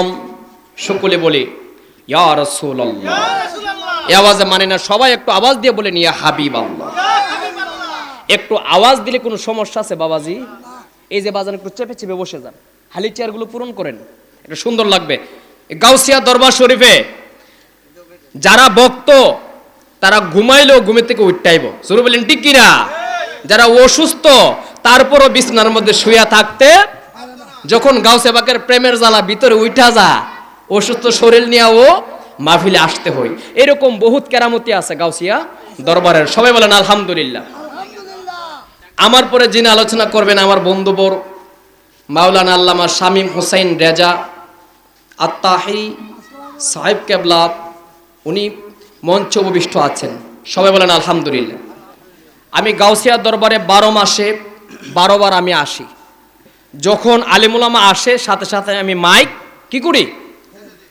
বেগম সকলে বলে ইয়া রাসূলুল্লাহ। এই আওয়াজে মানে না সবাই একটু আওয়াজ দিয়ে বলেন ইয়া হাবিব আল্লাহ একটু আওয়াজ দিলে কোনো সমস্যা আছে বাবাজি? এই যে বাজান একটু চেপে চেপে বসে যান। হালি চেয়ারগুলো পূরণ করেন। এটা সুন্দর লাগবে। গাউসিয়া দরবার শরীফে যারা বক্ত তারা ঘুমাইলেও ঘুমের থেকে উঠটাইব। শুরু বলেন ঠিক কিনা? যারা অসুস্থ তারপরও বিছনার মধ্যে শুয়া থাকতে যখন গাউসে বাকের প্রেমের জ্বালা ভিতরে উঠা যা অসুস্থ শরীর নিয়ে ও মাহফিলে আসতে হয়। এরকম বহুত কেরামতি আছে গাউসিয়া দরবারের। সবাই বলেন আলহামদুলিল্লাহ। আমার পরে যিনি আলোচনা করবেন আমার বন্ধুবর মাওলানা আল্লামা শামীম হুসাইন রেজা আত্মাহি সাহেব কেবলা উনি মঞ্চ উপবিষ্ট আছেন। সবাই বলেন আলহামদুলিল্লাহ। আমি গাউসিয়া দরবারে বারো মাসে বারোবার আমি আসি। যখন আলিমুলামা আসে সাথে সাথে আমি মাইক কি করি?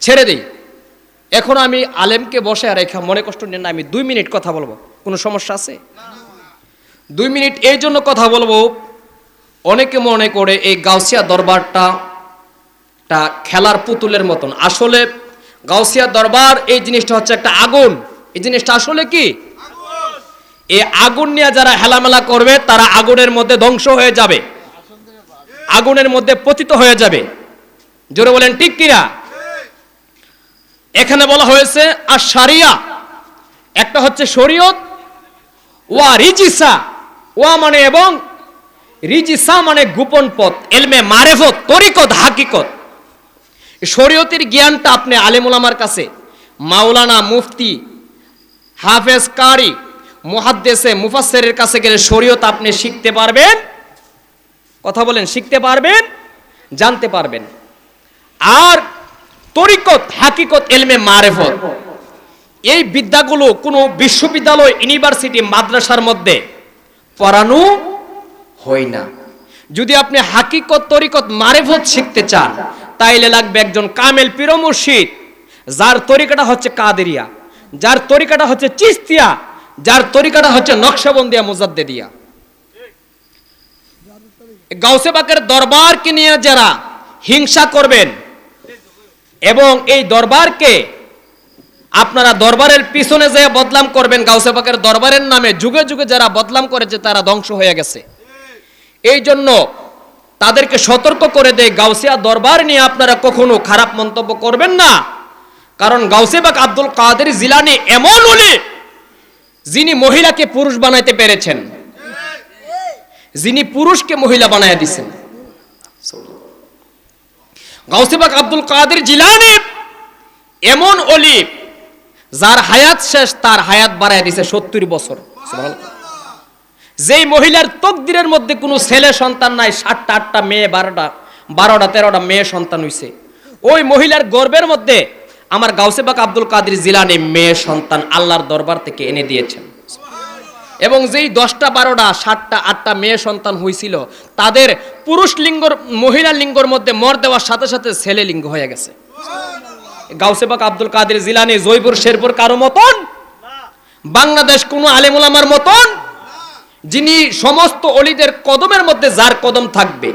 ছেড়ে দিই। এখন আমি আলেমকে বসে আর রেখা মনে কষ্ট নেন আমি দুই মিনিট কথা বলব। কোনো সমস্যা আছে? দুই মিনিট এই জন্য কথা বলব অনেকে মনে করে এই গাউসিয়া দরবারটা টা খেলার পুতুলের মতন। আসলে গাউসিয়া দরবার এই জিনিসটা হচ্ছে একটা আগুন। এই জিনিসটা আসলে কি? এই আগুন নিয়ে যারা হেলামেলা করবে তারা আগুনের মধ্যে ধ্বংস হয়ে যাবে। আগুনের মধ্যে পতিত হয়ে যাবে। জোরে বলেন, ঠিক কিনা এখানে বলা হয়েছে, আর সারিয়া, একটা হচ্ছে শরীয়ত, ওয়া রিজিসা, ওয়া মানে এবং রিজিসা মানে গোপন পথ, এলমে মারেফত, তরিকত, হাকিকত। শরীয়তের জ্ঞানটা আপনি আলেমুলামার কাছে, মাওলানা মুফতি হাফেজ কারি, মুহাদ্দেসে মুফাসসিরের কাছে গেলে শরীয়ত আপনি শিখতে পারবেন। কথা বলেন, শিখতে পারবেন, জানতে পারবেন। আর তরিকত, হাকিকত, এলমে মারেফত। এই বিদ্যাগুলো কোনো বিশ্ববিদ্যালয়, ইউনিভার্সিটি, মাদ্রাসার মধ্যে পড়ানো হয় না। যদি আপনি হাকিকত, তরিকত, মারেফত শিখতে চান, তাইলে লাগবে একজন কামেল পীর মুর্শিদ, যার তরিকাটা হচ্ছে কাদেরিয়া, যার তরিকাটা হচ্ছে চিস্তিয়া, যার তরিকাটা হচ্ছে নকশাবন্দিয়া, মুজাদ্দেদিয়া। গাউসে বাকের দরবারকে নিয়ে যারা হিংসা করবেন এবং এই দরবারকে আপনারা দরবারের পিছনে যে বদলাম করবেন, গাউসে দরবারের নামে যুগে যুগে যারা বদলাম করেছে, তারা ধ্বংস হয়ে গেছে। এই জন্য তাদেরকে সতর্ক করে দেয় গাউসিয়া দরবার নিয়ে আপনারা কখনো খারাপ মন্তব্য করবেন না। কারণ গাউসেবাক আব্দুল কাদের জিলানি এমন হলে যিনি মহিলাকে পুরুষ বানাইতে পেরেছেন। যিনি পুরুষকে মহিলা বানায় দিছেন। গাউসেবাক আব্দুল কাদের জিলানি এমন অলি যার হায়াত শেষ, তার হায়াত বাড়ায় দিছে সত্তর বছর। যেই মহিলার তকদিরের মধ্যে কোনো ছেলে সন্তান নাই, সাতটা, আটটা মেয়ে, বারোটা বারোটা, তেরোটা মেয়ে সন্তান হইছে। ওই মহিলার গর্বের মধ্যে আমার গাউসেবাক আব্দুল কাদের জিলানি মেয়ে সন্তান আল্লাহর দরবার থেকে এনে দিয়েছেন। এবং যেই দশটা, বারোটা, সাতটা, আটটা মেয়ে সন্তান হয়েছিল তাদের পুরুষ লিঙ্গর, মহিলা লিঙ্গর মধ্যে মর দেওয়ার সাথে সাথে ছেলে লিঙ্গ হয়ে গেছে। গাউসেবাক আব্দুল কাদের জিলানি, জয়পুর, শেরপুর কারও মতন? বাংলাদেশ কোনো আলেমুলামার মতন? যিনি সমস্ত অলিদের কদমের মধ্যে যার কদম থাকবে।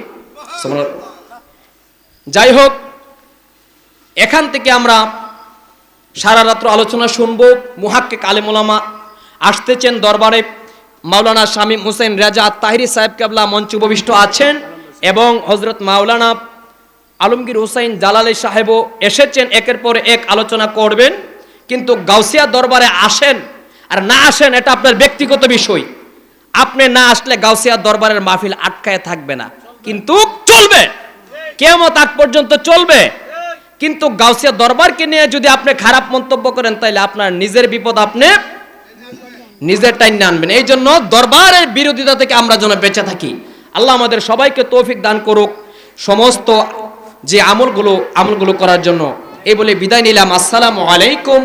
যাই হোক, এখান থেকে আমরা সারা রাত্র আলোচনা শুনব মুহাক্কে কালেমুলামা আসতেছেন দরবারে মাওলানা শামীম হুসেন রাজা তাহিরি সাহেব কেবলা মঞ্চ উপবিষ্ট আছেন এবং হজরত মাওলানা আলমগীর হুসাইন জালালি সাহেবও এসেছেন। একের পর এক আলোচনা করবেন। কিন্তু গাউসিয়া দরবারে আসেন আর না আসেন এটা আপনার ব্যক্তিগত বিষয়। আপনি না আসলে গাউসিয়া দরবারের মাহফিল আটকায় থাকবে না। কিন্তু চলবে। কেমত আগ পর্যন্ত চলবে। কিন্তু গাউসিয়া দরবারকে নিয়ে যদি আপনি খারাপ মন্তব্য করেন, তাহলে আপনার নিজের বিপদ আপনি নিজের টাইম আনবেন। এই জন্য দরবারের বিরোধিতা থেকে আমরা যেন বেঁচে থাকি। আল্লাহ আমাদের সবাইকে তৌফিক দান করুক। সমস্ত যে আমলগুলো আমলগুলো করার জন্য। এই বলে বিদায় নিলাম। আসসালামু আলাইকুম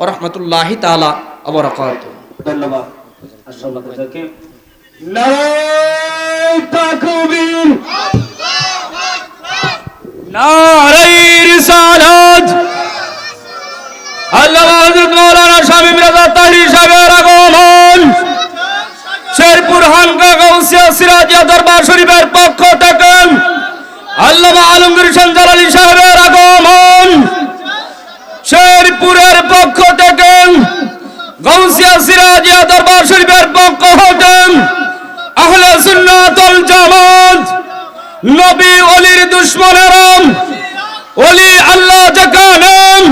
ও রহমতুল্লাহি তালা অবরাকাত ধন্যবাদ। আল্লাহ শামীম রাজা তাহরি সাহেবের শেরপুর হানকা গাউসিয়া সিরাজিয়া দরবার শরীফের পক্ষ থেকে আল্লামা আলমগীর সঞ্জাল আলী সাহেবের আগমন। শেরপুরের পক্ষ থেকে গাউসিয়া সিরাজিয়া দরবার শরীফের পক্ষ হতে আহলে সুন্নাতুল জামাত, নবী অলির দুশ্মনেরাম, অলি আল্লাহ জাকানাম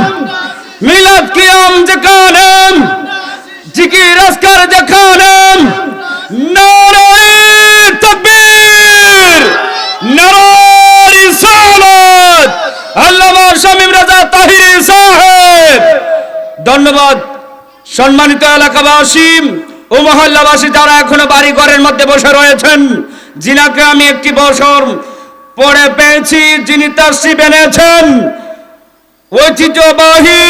ধন্যবাদ। সম্মানিত এলাকাবাসী, ও মহল্লাবাসী যারা এখনও বাড়ি ঘরের মধ্যে বসে রয়েছেন, যিনাকে আমি একটি বছর পরে পেয়েছি, যিনি তার শিব এনেছেন ঐতিহ্যবাহী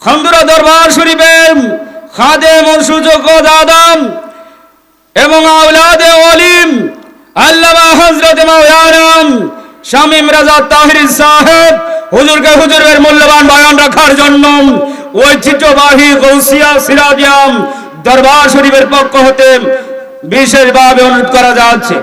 খন্দুরা দরবার শরীফের খাদেম ও সুযোগ দাদাম এবং আওলাদে ওলিম আল্লামা হযরত মাওলানা শামীম রাজা তাহির সাহেব হুজুরকে হুজুরের মূল্যবান বয়ান রাখার জন্য ঐতিহ্যবাহী গৌসিয়া সিরাজিয়াম দরবার শরীফের পক্ষ হতে বিশেষভাবে অনুরোধ করা যাচ্ছে।